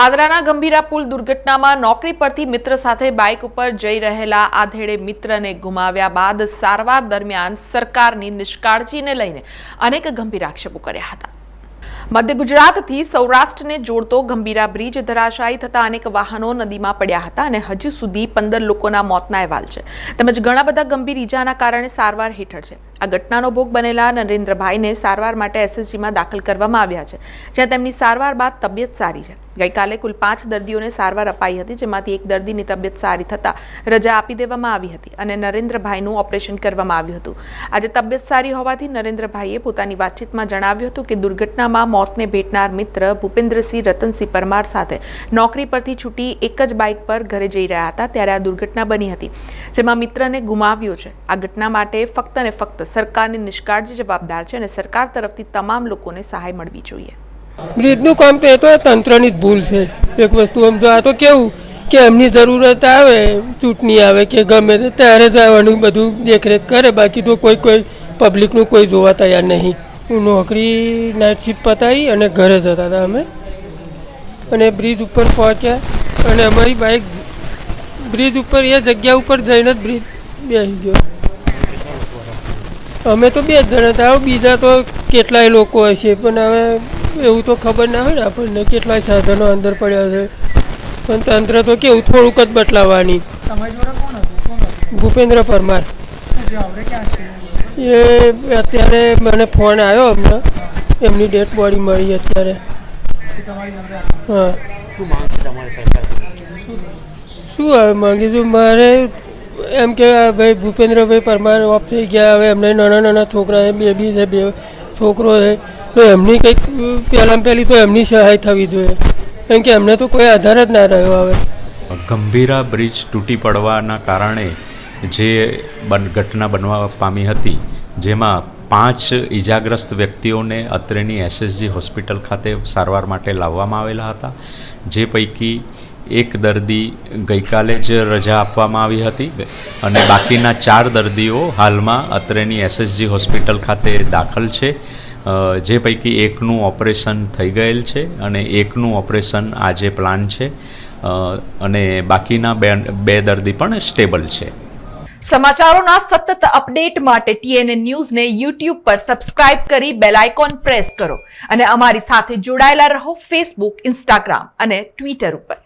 પાદરાના ગંભીરા પુલ દુર્ઘટનામાં નોકરી પરથી મિત્ર સાથે બાઇક ઉપર જઈ રહેલા આધેડે મિત્રને ગુમાવ્યા બાદ સારવાર દરમિયાન સરકારની નિષ્કાળજીને લઈને અનેક ગંભીર આક્ષેપો કર્યા હતા. મધ્ય ગુજરાતથી સૌરાષ્ટ્રને જોડતો ગંભીરા બ્રિજ ધરાશાયી થતા અનેક વાહનો નદીમાં પડ્યા હતા અને હજુ સુધી પંદર લોકોના મોતના અહેવાલ છે. તેમજ ઘણા બધા ગંભીર ઈજાના કારણે સારવાર હેઠળ છે. આ ઘટનાનો ભોગ બનેલા નરેન્દ્રભાઈને સારવાર માટે એસએસજીમાં દાખલ કરવામાં આવ્યા છે, જ્યાં તેમની સારવાર બાદ તબિયત સારી છે. ગઈકાલે કુલ પાંચ દર્દીઓને સારવાર અપાઈ હતી, જેમાંથી એક દર્દીની તબિયત સારી થતાં રજા આપી દેવામાં આવી હતી અને નરેન્દ્રભાઈનું ઓપરેશન કરવામાં આવ્યું હતું. આજે તબિયત સારી હોવાથી નરેન્દ્રભાઈએ પોતાની વાતચીતમાં જણાવ્યું હતું કે દુર્ઘટનામાં મોતને ભેટનાર મિત્ર ભૂપેન્દ્રસિંહ રતનસિંહ પરમાર સાથે નોકરી પરથી છૂટી એક જ બાઇક પર ઘરે જઈ રહ્યા હતા, ત્યારે આ દુર્ઘટના બની હતી, જેમાં મિત્રને ગુમાવ્યો છે. આ ઘટના માટે ફક્ત અને ફક્ત સરકારની નિષ્કાળજી જવાબદાર છે અને સરકાર તરફથી તમામ લોકોને સહાય મળવી જોઈએ. બ્રિજનું કામ તો એ તો તંત્રની જ ભૂલ છે. એક વસ્તુ આમ જો આ તો કેવું કે એમની જરૂરત આવે, ચૂંટણી આવે કે ગમે તે, ત્યારે જ આવવાનું બધું દેખરેખ કરે, બાકી તો કોઈ કોઈ પબ્લિકનું કોઈ જોવા તૈયાર નહીં. હું નોકરી નાઇટ શિફ્ટ પતાવી અને ઘરે જતા હતા અમે. અને બ્રિજ ઉપર પહોંચ્યા અને અમારી બાઇક બ્રિજ ઉપર, એ જગ્યા ઉપર જઈને જ બ્રિજ બેસી ગયો. અમે તો બે જ જણા હતા. બીજા તો કેટલાય લોકો હશે પણ હવે એવું તો ખબર ના હોય ને આપણને કેટલાય સાધનો અંદર પડ્યા છે. પણ તંત્ર તો કેવું થોડુંક જ બદલાવાની. તમારી જોડે કોણ હતું? કોણ હતું? ભૂપેન્દ્ર પરમાર. એ અત્યારે મને ફોન આવ્યો હમણાં. એમની ડેડ બોડી મળી અત્યારે. હા. શું? શું હવે માંગીશું? મારે એમ કે ભાઈ ભૂપેન્દ્રભાઈ પરમાર ઓફ થઈ ગયા, હવે એમને નાના નાના છોકરા છે બેબી છે, બે છોકરો છે. તો એમની કંઈક પહેલાં પહેલી તો એમની સહાય થવી જોઈએ. કેમ કે એમને તો કોઈ આધાર જ ના રહ્યો હવે. ગંભીરા બ્રિજ તૂટી પડવાના કારણે જે બન, ઘટના બનવા પામી હતી, જેમાં પાંચ ઈજાગ્રસ્ત વ્યક્તિઓને અત્રેની એસએસજી હોસ્પિટલ ખાતે સારવાર માટે લાવવામાં આવેલા હતા, જે પૈકી એક દર્દી ગઈકાલે જ રજા આપવામાં આવી હતી અને બાકીના ચાર દર્દીઓ હાલમાં અત્રેની એસએસજી હોસ્પિટલ ખાતે દાખલ છે. જે પૈકી એકનું ઓપરેશન થઈ ગયેલ છે અને એકનું ઓપરેશન આજે પ્લાન છે. અને બાકીના બે બે દર્દી પણ સ્ટેબલ છે. સમાચારોના સતત અપડેટ માટે ટીએનએ ન્યૂઝને યુટ્યુબ પર સબસ્ક્રાઇબ કરી બેલ આઇકોન પ્રેસ કરો અને અમારી સાથે જોડાયેલા રહો ફેસબુક ઇન્સ્ટાગ્રામ અને ટ્વિટર ઉપર.